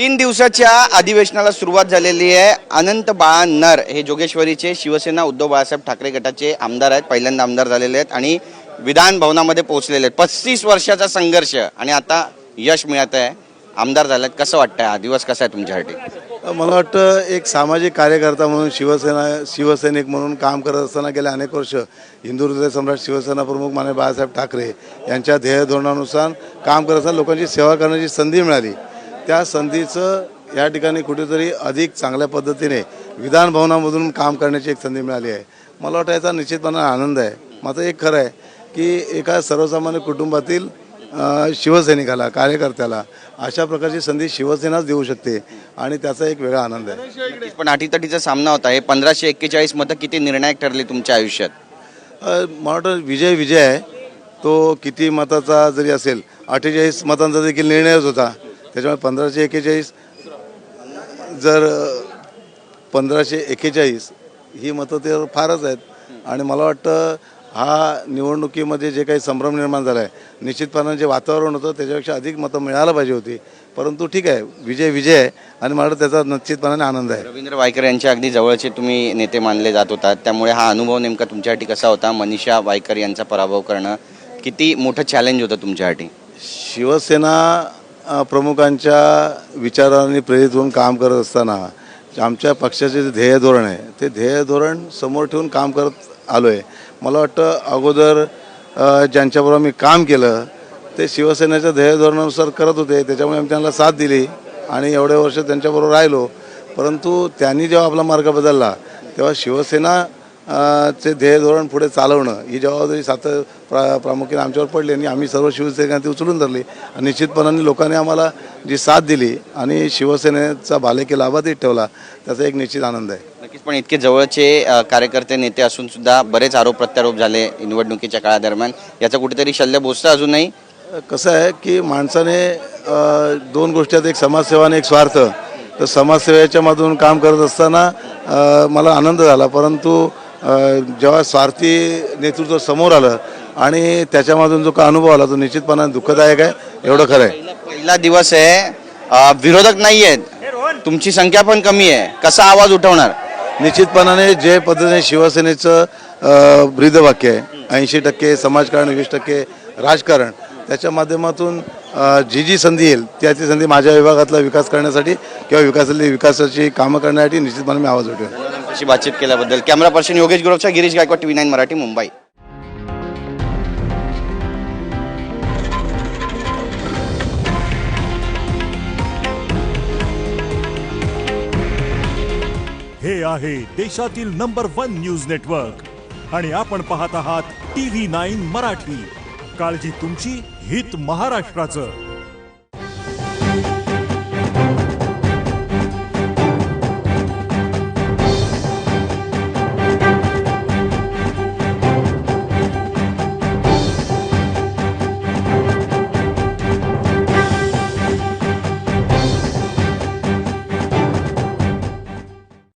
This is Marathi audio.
तीन दिवसाच्या अधिवेशनाला सुरुवात झालेली आहे. अनंत बाळा नर हे जोगेश्वरीचे शिवसेना उद्धव बाळासाहेब ठाकरे गटाचे आमदार आहेत. पहिल्यांदा आमदार झालेले आहेत आणि विधान भवनामध्ये पोहोचलेले आहेत. पस्तीस वर्षाचा संघर्ष आणि आता यश मिळत आहे. आमदार झाल्यात कसं वाटतं हा दिवस कसा आहे तुमच्यासाठी? मला वाटतं एक सामाजिक कार्यकर्ता म्हणून शिवसेना शिवसैनिक म्हणून काम करत असताना गेले अनेक वर्ष हिंदू हृदय सम्राट शिवसेना प्रमुख माने बाळासाहेब ठाकरे यांच्या ध्येय धोरणानुसार काम करत असताना लोकांची सेवा करण्याची संधी मिळाली. त्या संधीचं या ठिकाणी कुठेतरी अधिक चांगल्या पद्धतीने विधान भवनामधून काम करण्याची एक संधी मिळाली आहे. मला वाटतं याचा निश्चितपणे आनंद आहे. मात्र एक खरं आहे की एका सर्वसामान्य कुटुंबातील शिवसैनिकाला कार्यकर्त्याला अशा प्रकारची संधी शिवसेनाच देऊ शकते आणि त्याचा एक वेगळा आनंद आहे. पण अटीतटीचा सामना होता हे पंधराशे एक्केचाळीस मतं किती निर्णायक ठरली तुमच्या आयुष्यात? मला वाटतं विजय विजय आहे. तो किती मताचा जरी असेल अठ्ठेचाळीस मतांचा देखील निर्णयच होता. त्याच्यामुळे पंधराशे एक्केचाळीस जर पंधराशे एक्केचाळीस ही मतं तर फारच आहेत. आणि मला वाटतं हा निवडणुकीमध्ये जे काही संभ्रम निर्माण झाला आहे निश्चितपणाने जे वातावरण होतं त्याच्यापेक्षा अधिक मतं मिळायला पाहिजे होती. परंतु ठीक आहे विजय विजय आहे. आणि मला त्याचा निश्चितपणाने आनंद आहे. रवींद्र वायकर यांच्या अगदी जवळचे तुम्ही नेते मानले जात होतात. त्यामुळे हा अनुभव नेमका तुमच्यासाठी कसा होता? मनीषा वायकर यांचा पराभव करणं किती मोठं चॅलेंज होतं तुमच्यासाठी? शिवसेना प्रमुखांच्या विचारांनी प्रेरित होऊन काम करत असताना आमच्या पक्षाचे जे ध्येय धोरण आहे ते ध्येय धोरण समोर ठेवून काम करत आलो आहे मला वाटतं अगोदर ज्यांच्याबरोबर मी काम केलं ते शिवसेनेच्या ध्येय धोरणानुसार करत होते त्याच्यामुळे आम्ही त्यांना साथ दिली आणि एवढे वर्ष त्यांच्याबरोबर राहिलो. परंतु त्यांनी जेव्हा आपला मार्ग बदलला तेव्हा शिवसेना चे ध्येय धोरण पुढे चालवणं ही जबाबदारी सात प्रा प्रामुख्याने आमच्यावर पडली आणि आम्ही सर्व शिवसेना ती उचलून धरली. आणि निश्चितपणाने लोकांनी आम्हाला जी साथ दिली आणि शिवसेनेचा बालेकी लाभातीत ठेवला त्याचा एक निश्चित आनंद आहे. नक्कीच पण इतके जवळचे कार्यकर्ते नेते असून सुद्धा बरेच आरोप प्रत्यारोप झाले निवडणुकीच्या काळादरम्यान. याचा कुठेतरी शल्य बोचतं अजूनही? कसं आहे की माणसाने दोन गोष्टी आहेत एक समाजसेवा आणि एक स्वार्थ. तर समाजसेवेच्या मधून काम करत असताना मला आनंद झाला परंतु जेव्हा स्वार्थी नेतृत्व समोर आलं आणि त्याच्यामधून जो काय अनुभव आला तो निश्चितपणाने दुःखदायक आहे एवढं खरं आहे. पहिला- दिवस आहे विरोधक नाही आहेत तुमची संख्या पण कमी आहे. कसा आवाज उठवणार? निश्चितपणाने जे पद्धतीने शिवसेनेचं ब्रीदवाक्य आहे ऐंशी टक्के समाजकारण वीस टक्के राजकारण त्याच्या माध्यमातून जी जी संधी येईल त्या ती संधी माझ्या विभागातला विकास करण्यासाठी किंवा विकासातली विकासाची कामं करण्यासाठी निश्चितपणे मी आवाज उठवेन. अशी बातचीत केल्याबद्दल. कॅमेरा पर्सन योगेश गुरवच्या गिरीश गायकवाड टीव्ही नाईन मराठी मुंबई. हे आहे देशातील नंबर वन न्यूज नेटवर्क. आणि आपण पाहत आहात टीव्ही नाईन मराठी. काळजी तुमची हित महाराष्ट्राचं.